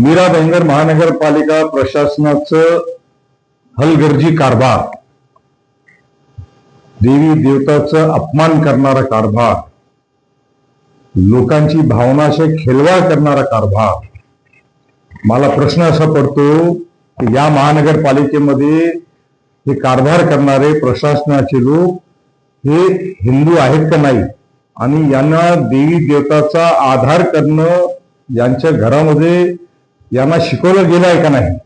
Mira banger महानगरपालिका प्रशासनाचं हलगर्जी कारभार. देवी देवताचं अपमान करणारा कारभार. लोकांची भावनाशी खेळवाड करणारा कारभार. मला प्रश्न असा पडतो की या महानगरपालिकेमध्ये हे कारभार करणारे प्रशासनाचे लोक हे हिंदू आहेत का नाही? आणि यांना देवी देवताचा आधार करणं यांच्या घरामध्ये यांना शिकवलं गेलं आहे का नाही?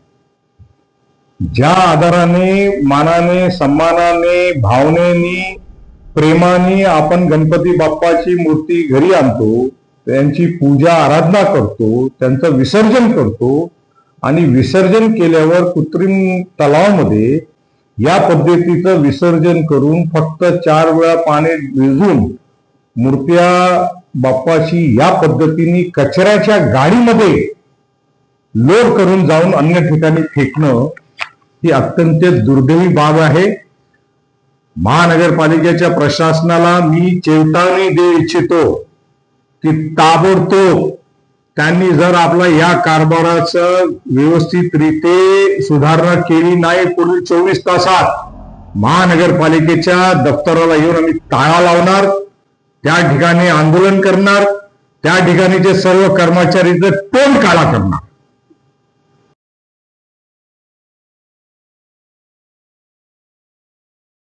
ज्या आधाराने मानाने सन्मानाने भावनेने प्रेमाने आपण गणपती बाप्पाची मूर्ती घरी आणतो त्यांची पूजा आराधना करतो त्यांचं विसर्जन करतो आणि विसर्जन केल्यावर कृत्रिम तलावामध्ये या पद्धतीचं विसर्जन करून फक्त चार वेळा पाणी भिजून मूर्त्या बाप्पाची या पद्धतीने कचऱ्याच्या गाडीमध्ये लोड करून जाऊन अन्य ठिकाणी फेकणं ही अत्यंत दुर्दैवी बाब आहे. महानगरपालिकेच्या प्रशासनाला मी चेतावणी देऊ इच्छितो की ताबडतोब त्यांनी जर आपला या कारभाराचं व्यवस्थितरीते सुधारणा केली नाही पुढील चोवीस तासात महानगरपालिकेच्या दफ्तराला येऊन आम्ही टाळा लावणार त्या ठिकाणी आंदोलन करणार त्या ठिकाणीचे सर्व कर्मचारीचं तोंड काळा करणार.